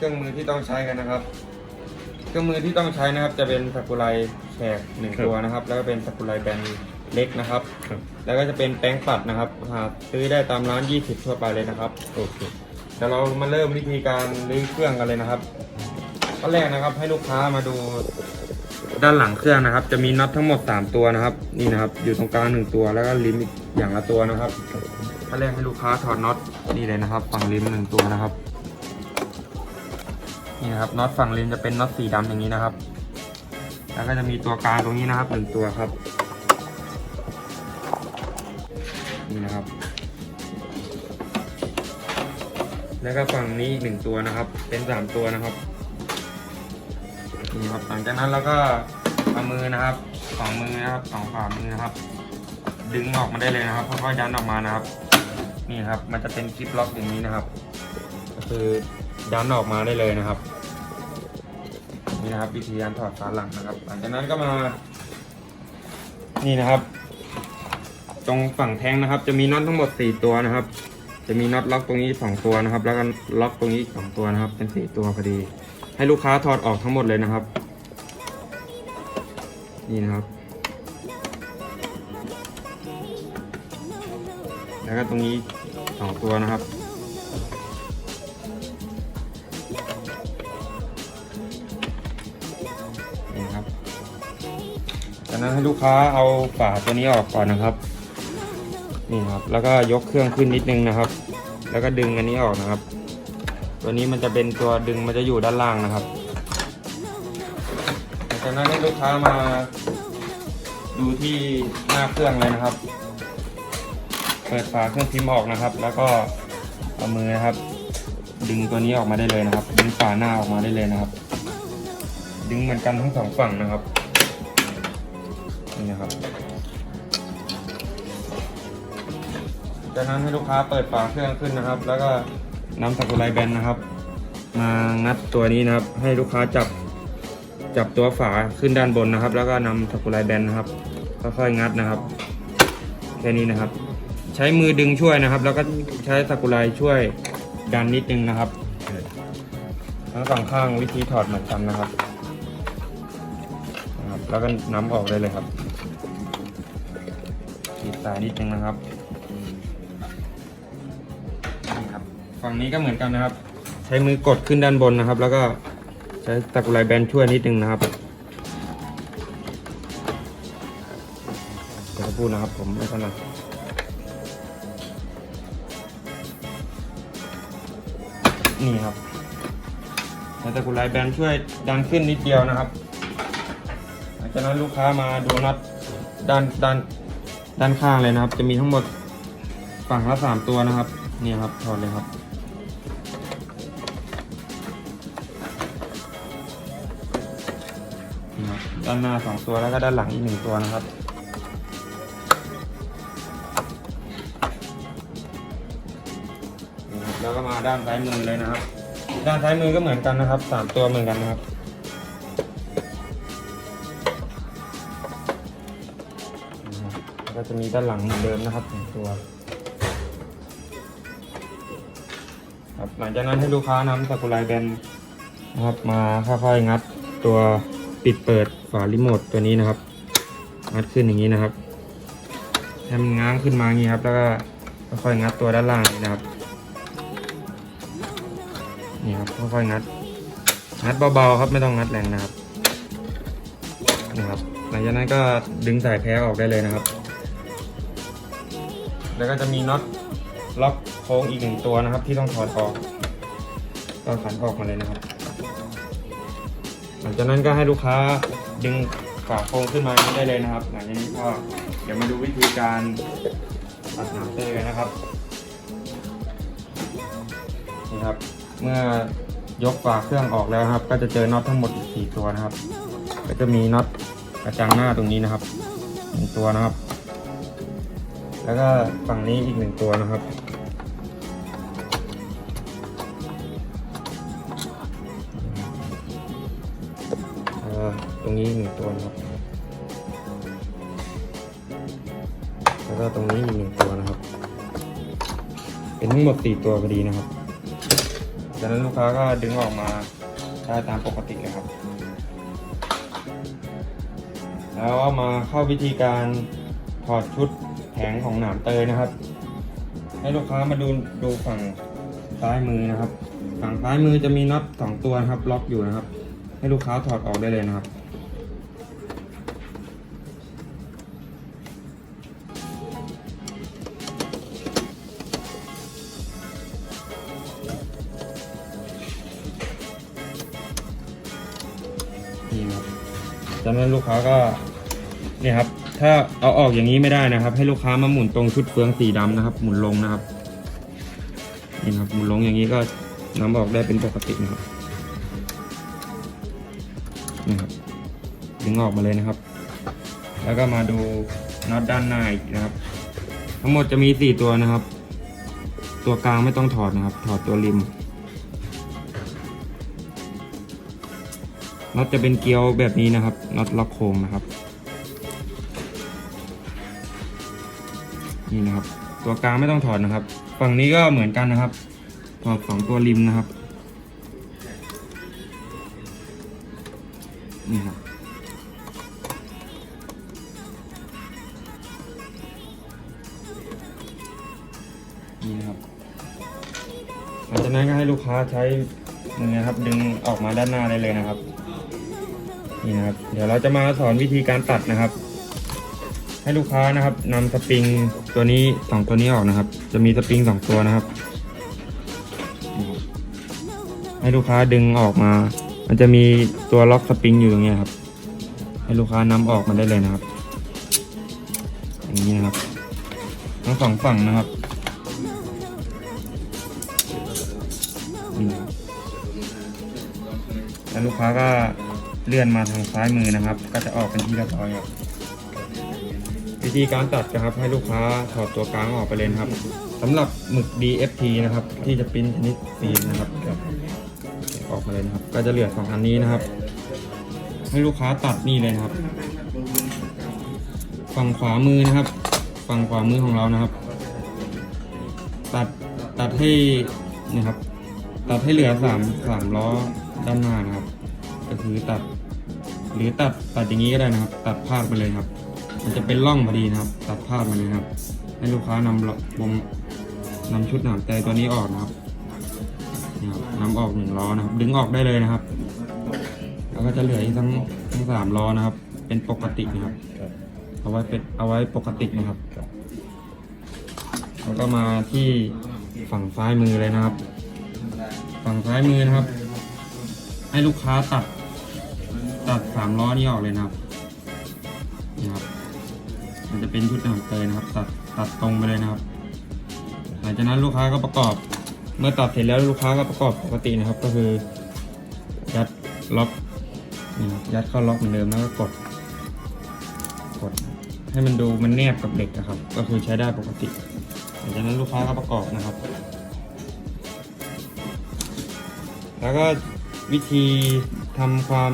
เครื่องมือที่ต้องใช้กันนะครับ เครื่องมือที่ต้องใช้นะครับ จะเป็นสกุไลแฉกหนึ่งครับตัวนะครับ แล้วก็เป็นสกุไลแบนเล็กนะครับ ครับ แล้วก็จะเป็นแป้งปัดนะครับหาซื้อได้ตามร้าน 20 ทั่วไปเลยนะครับโอเคเดี๋ยวเรามาเริ่มวิธีการรื้อเครื่องกันเลยนะครับขั้นแรกนะครับ ให้ลูกค้ามาดูด้านหลังเครื่องนะครับ จะมีน็อตทั้งหมด 3 ตัวนะครับ นี่นะครับ อยู่ตรงกลางหนึ่งตัวแล้วก็ริมอีกอย่างละตัวนะครับขั้นแรกให้ลูกค้าถอดน็อตนี่เลยนะครับ ฝั่งริมหนึ่งตัวนะครับ นี่นะครับน็อตฝั่งริมจะเป็นน็อตสีดำอย่างนี้นะครับ แล้วก็จะมีตัวกลางตรงนี้นะครับหนึ่งตัวครับ นี่นะครับ แล้วก็ฝั่งนี้อีกหนึ่งตัวนะครับ เป็นสามตัวนะครับนี่ครับหลังจากนั้นเราก็เอามือนะครับสองมือนะครับสองฝ่ามือนะครับ ดึงออกมาได้เลยนะครับค่อยๆดันออกมานะครับ นี่ครับ มันจะเป็นคลิปล็อกอย่างนี้นะครับ ก็คือ ดันออกมาได้เลยนะครับ นี่นะครับวิธีการถอดฝาหลังนะครับ หลังจากนั้นก็มา นี่นะครับ ตรงฝั่งแท้งนะครับ จะมีน็อตทั้งหมดสี่ตัวนะครับ จะมีน็อตล็อกตรงนี้สองตัวนะครับ แล้วก็ล็อกตรงนี้สองตัวนะครับ เป็นสี่ตัวพอดี ให้ลูกค้าถอดออกทั้งหมดเลยนะครับ นี่นะครับแล้วก็ตรงนี้สองตัวนะครับ นั้นให้ลูกค้าเอาฝาตัวนี้ออกก่อนนะครับ นี่ครับ แล้วก็ยกเครื่องขึ้นนิดนึงนะครับ แล้วก็ดึงอันนี้ออกนะครับ ตัวนี้มันจะเป็นตัวดึงมันจะอยู่ด้านล่างนะครับจากนั้นให้ลูกค้ามาดูที่หน้าเครื่องเลยนะครับ เปิดฝาเครื่องพิมพ์ออกนะครับ แล้วก็เอามือนะครับ ดึงตัวนี้ออกมาได้เลยนะครับ ดึงฝาหน้าออกมาได้เลยนะครับ ดึงเหมือนกันทั้งสองฝั่งนะครับ จากนั้นให้ลูกค้าเปิดฝาเครื่องขึ้นนะครับ แล้วก็นำสกุไลแบนนะครับ มางัดตัวนี้นะครับ ให้ลูกค้าจับจับตัวฝาขึ้นด้านบนนะครับ แล้วก็นำสกุไลแบนนะครับค่อยๆงัดนะครับแค่นี้นะครับ ใช้มือดึงช่วยนะครับ แล้วก็ใช้สกุไลช่วยดันนิดนึงนะครับทั้งสองข้างวิธีถอดเหมือนกันนะครับนะครับ แล้วก็น้ำออกได้เลยครับขีดสายนิดนึงนะครับ ฝั่งนี้ก็เหมือนกันนะครับ ใช้มือกดขึ้นด้านบนนะครับ แล้วก็ใช้ตะกุไลแบนช่วยนิดนึงนะครับจะพูดนะครับผมไม่ถนัดนี่ครับใช้ตะกุไลแบนช่วยดันขึ้นนิดเดียวนะครับหลังจากนั้นลูกค้ามาดูน็อตด้านด้านด้านข้างเลยนะครับ จะมีทั้งหมดฝั่งละสามตัวนะครับ นี่ครับถอดเลยครับ ด้านหน้าสองตัวแล้วก็ด้านหลังอีกหนึ่งตัวนะครับ แล้วก็มาด้านซ้ายมือเลยนะครับ ด้านซ้ายมือก็เหมือนกันนะครับสามตัวเหมือนกันนะครับแล้วก็จะมีด้านหลังเหมือนเดิมนะครับหนึ่งตัวครับหลังจากนั้นให้ลูกค้านำสกุไลแบนนะครับมาค่อยๆงัดตัว ปิดเปิดฝารีโมทตัวนี้นะครับงัดขึ้นอย่างนี้นะครับให้มันง้างขึ้นมาอย่างนี้ครับ แล้วก็ค่อยๆงัดตัวด้านล่างนี้นะครับนี่ครับค่อยๆงัด งัดเบาๆครับไม่ต้องงัดแรงนะครับนี่ครับ หลังจากนั้นก็ดึงสายแพ้ออกได้เลยนะครับ แล้วก็จะมีน็อตล็อกโค้งอีกหนึ่งตัวนะครับ ที่ต้องถอดออกก็ขันออกมาเลยนะครับ ลังจากนั้นก็ให้ลูกค้าดึงฝาโครงขึ้นมาได้เลยนะครับหลังจากนี้ก็เดี๋ยวมาดูวิธีการตัดหางเตยนะครับนี่ครับ เมื่อยกฝาเครื่องออกแล้วครับ ก็จะเจอน็อตทั้งหมดอีกสี่ตัวนะครับ ก็จะมีน็อตกระจังหน้าตรงนี้นะครับหนึ่งตัวนะครับ แล้วก็ฝั่งนี้อีกหนึ่งตัวนะครับ ตรงนี้หนึ่งตัวนะครับ แล้วก็ตรงนี้อีกหนึ่งตัวนะครับ เป็นทั้งหมดสี่ตัวพอดีนะครับ จากนั้นลูกค้าก็ดึงออกมาได้ตามปกติเลยครับ แล้วเอามาเข้าวิธีการถอดชุดแผงของหนามเตยนะครับ ให้ลูกค้ามาดูดูฝั่งซ้ายมือนะครับ ฝั่งซ้ายมือจะมีน็อตสองตัวนะครับ ล็อกอยู่นะครับ ให้ลูกค้าถอดออกได้เลยนะครับ นี่ครับจากนั้นลูกค้าก็เนี่ยครับ ถ้าเอาออกอย่างนี้ไม่ได้นะครับ ให้ลูกค้ามาหมุนตรงชุดเฟืองสีดำนะครับ หมุนลงนะครับ นี่ครับ หมุนลงอย่างนี้ก็น้ำออกได้เป็นปกตินะครับ งออกมาเลยนะครับ แล้วก็มาดูน็อตด้านหน้าอีกนะครับ ทั้งหมดจะมีสี่ตัวนะครับ ตัวกลางไม่ต้องถอดนะครับ ถอดตัวริมน็อตจะเป็นเกลียวแบบนี้นะครับน็อตล็อกโครงนะครับ นี่นะครับ ตัวกลางไม่ต้องถอดนะครับ ฝั่งนี้ก็เหมือนกันนะครับถอดสองตัวริมนะครับ นี่ครับ นั้นก็ให้ลูกค้าใช้มือนะครับ ดึงออกมาด้านหน้าได้เลยนะครับ นี่นะครับ เดี๋ยวเราจะมาสอนวิธีการตัดนะครับ ให้ลูกค้านะครับนำสปริงตัวนี้สองตัวนี้ออกนะครับ จะมีสปริงสองตัวนะครับ ให้ลูกค้าดึงออกมา มันจะมีตัวล็อกสปริงอยู่ตรงนี้ครับ ให้ลูกค้านำออกมาได้เลยนะครับ อย่างนี้นะครับ ทั้งสองฝั่งนะครับ นี่นะครับแล้วลูกค้าก็เลื่อนมาทางซ้ายมือนะครับ ก็จะออกเป็นที่เรียบร้อยครับวิธีการตัดนะครับให้ลูกค้าถอดตัวกลางออกไปเลยครับสำหรับหมึก DFT นะครับ ที่จะปริ้นชนิดฟิล์มนะครับออกมาเลยนะครับ ก็จะเหลือสองอันนี้นะครับ ให้ลูกค้าตัดนี่เลยนะครับ ฝั่งขวามือนะครับ ฝั่งขวามือของเรานะครับ ตัดตัดให้นะครับ ตัดให้เหลือสามสามล้อด้านหน้านะครับ ก็คือตัด หรือตัดตัดอย่างนี้ก็ได้นะครับ ตัดพาดไปเลยครับ มันจะเป็นร่องพอดีนะครับ ตัดพาดมาเลยนะครับ ให้ลูกค้านำละวงนำชุดหนามแต่ตัวนี้ออกนะครับนี่ครับนำออกหนึ่งล้อนะครับ ดึงออกได้เลยนะครับ แล้วก็จะเหลืออีกทั้งทั้งสามล้อนะครับ เป็นปกตินะครับ เอาไว้เป็นเอาไว้ปกตินะครับแล้วก็มาที่ฝั่งซ้ายมือเลยนะครับ ฝั่งซ้ายมือนะครับ ให้ลูกค้าตัด ตัดสามล้อนี้ออกเลยนะครับนี่ครับ มันจะเป็นชุดหนังเตยนะครับ ตัดตัดตรงไปเลยนะครับ หลังจากนั้นลูกค้าก็ประกอบ เมื่อตัดเสร็จแล้วลูกค้าก็ประกอบปกตินะครับ ก็คือ ยัดล็อกนี่ครับยัดเข้าล็อกเหมือนเดิมแล้วก็กด กด ให้มันดูมันแนบกับเหล็กนะครับ ก็คือใช้ได้ปกติ หลังจากนั้นลูกค้าก็ประกอบนะครับ แล้วก็วิธีทำความ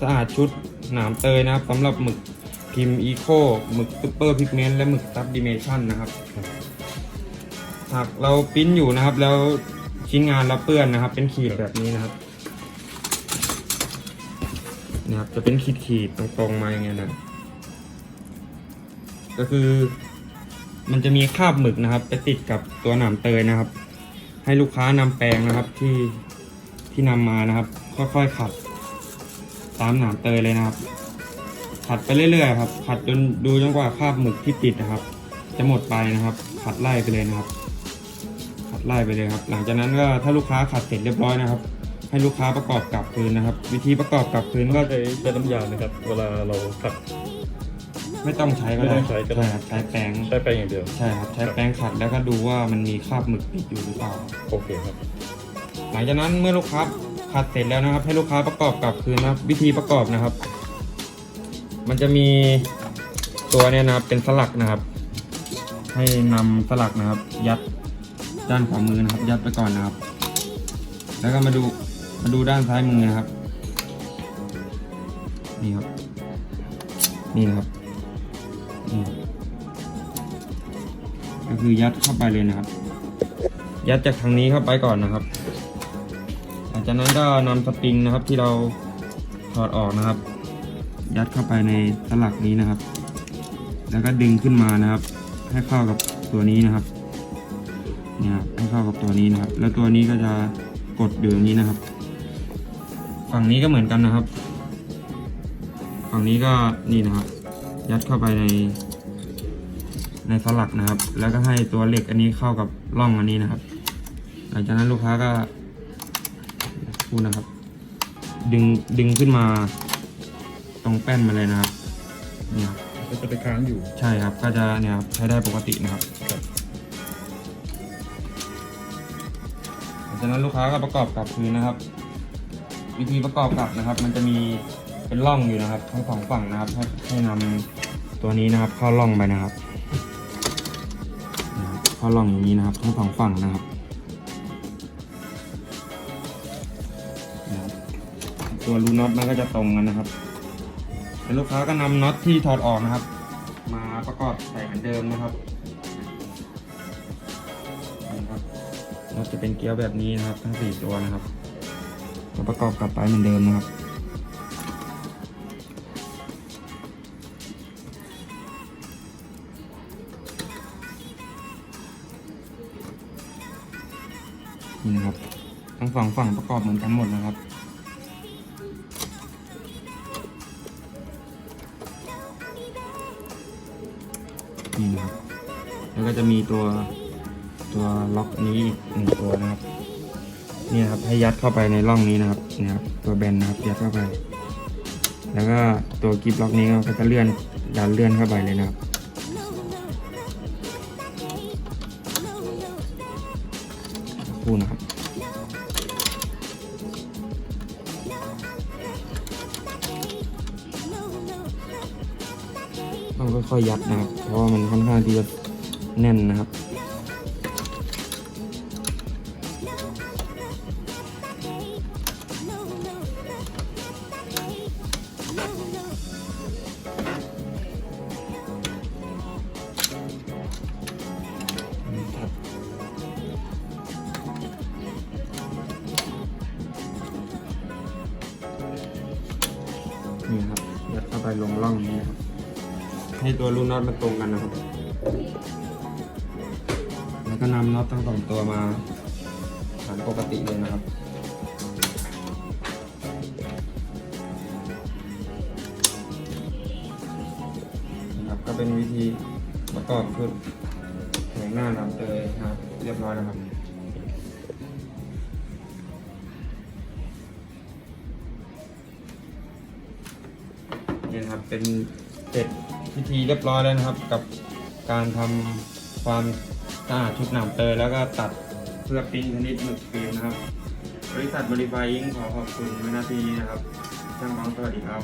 สะอาดชุดหนามเตยนะครับสำหรับหมึกพิมพ์อีโคหมึกซูเปอร์พิกเมนต์และหมึกซับดิเมชันนะครับ หากเราปิ้นอยู่นะครับ แล้วชิ้นงานเราเปื้อนนะครับ เป็นขีดแบบนี้นะครับนี่ยครับจะเป็นขีดขีดตรงๆมาอย่างเงี้ยนะก็คือ มันจะมีคราบหมึกนะครับ ไปติดกับตัวหนามเตยนะครับ ให้ลูกค้านำแปรงนะครับที่ ที่นำมานะครับ ค่อยๆขัด ตามหนามเตยเลยนะครับ ขัดไปเรื่อยๆครับ ขัดจนดูจนกว่าคราบหมึกที่ติดนะครับ จะหมดไปนะครับ ขัดไล่ไปเลยนะครับ ขัดไล่ไปเลยครับ หลังจากนั้นก็ถ้าลูกค้าขัดเสร็จเรียบร้อยนะครับ ให้ลูกค้าประกอบกลับคืนนะครับ วิธีประกอบกลับคืนก็ใช้ใช้น้ำยาไหมครับ เวลาเราขัด ไม่ต้องใช้ก็ได้ไม่ต้องใช้ก็ได้ ใช่ครับใช้แปรงใช้แป้งอย่างเดียว ใช่ครับใช้แปรงขัดแล้วก็ดูว่ามันมีคราบหมึกติดอยู่หรือเปล่า โอเคครับ หลังจากนั้นเมื่อลูกค้าขัดเสร็จแล้วนะครับ ให้ลูกค้าประกอบกลับคืนนะครับ วิธีประกอบนะครับ มันจะมีตัวเนี่ยนะครับเป็นสลักนะครับ ให้นำสลักนะครับ ยัดด้านขวามือนะครับ ยัดไปก่อนนะครับ แล้วก็มาดูมาดูด้านซ้ายมือนะครับ นี่ครับ นี่นะครับนี่ก็คือยัดเข้าไปเลยนะครับ ยัดจากทางนี้เข้าไปก่อนนะครับ ลังจากนั้นก็นำสปริงนะครับที่เราถอดออกนะครับ ยัดเข้าไปในสลักนี้นะครับ แล้วก็ดึงขึ้นมานะครับ ให้เข้ากับตัวนี้นะครับเนี่ยครับให้เข้ากับตัวนี้นะครับ แล้วตัวนี้ก็จะกดอยู่อย่างนี้นะครับ ฝั่งนี้ก็เหมือนกันนะครับ ฝั่งนี้ก็นี่นะครับ ยัดเข้าไปใน ในสลักนะครับ แล้วก็ให้ตัวเหล็กอันนี้เข้ากับร่องอันนี้นะครับ หลังจากนั้นลูกค้าก็ ดนะครับ ดึงดึงขึ้นมาตรงแป้นมาเลยนะครับเนี่ยครับก็จะไปค้างอยู่ ใช่ครับ ก็จะเนี่ยครับใช้ได้ปกตินะครับครับหลังจากนั้นลูกค้าก็ประกอบกลับคืนนะครับ วิธีประกอบกลับนะครับ มันจะมีเป็นร่องอยู่นะครับทั้งสองฝั่งนะครับให้ให้นำตัวนี้นะครับ เข้าร่องไปนะครับนะครับเข้าร่องอย่างนี้นะครับทั้งสองฝั่งนะครับนะครับ ตัวรูน็อตมันก็จะตรงกันนะครับแล้วลูกค้าก็นำน็อตที่ถอดออกนะครับ มาประกอบใส่เหมือนเดิมนะครับนะครับน็อตจะเป็นเกลียวแบบนี้นะครับ ทั้งสี่ตัวนะครับแล้วประกอบกลับไปเหมือนเดิมนะครับนี่นะครับ ทั้งสองฝั่งประกอบเหมือนกันหมดนะครับ ก็จะมีตัวตัวล็อกนี้อีกหนึ่งตัวนะครับนี่ครับให้ยัดเข้าไปในร่องนี้นะครับนี่ครับ ตัวแบนนะครับยัดเข้าไป แล้วก็ตัวกิฟล็อกนี้ก็จะเลื่อนดันเลื่อนเข้าไปเลยนะครับคู่นะครับต้องค่อยๆยัดนะครับเพราะว่ามันค่อนข้างที่จะ แน่นนะครับ นี่ครับยัดเข้าไปลงร่องนี้ครับ ให้ตัวรูน็อตมันตรงกันนะครับ แล้วก็นำน็อตทั้งสองตัวมาฐานปกติเลยนะครับนะครับ ก็เป็นวิธีประกอบชุดแผงหน้าหนังเตยนะครับเรียบร้อยแล้วครับนี่นะครับเป็นเสร็จพิธีเรียบร้อยแล้วนะครับ กับการทำความ อาชุดหนามเตยแล้วก็ตัดเพื่อปิ้นชนิดหมึกฟิล์มนะครับ บริษัทบริไฟยิงขอขอบคุณวินาทีนี้นะครับช่างบังสวัสดีครับ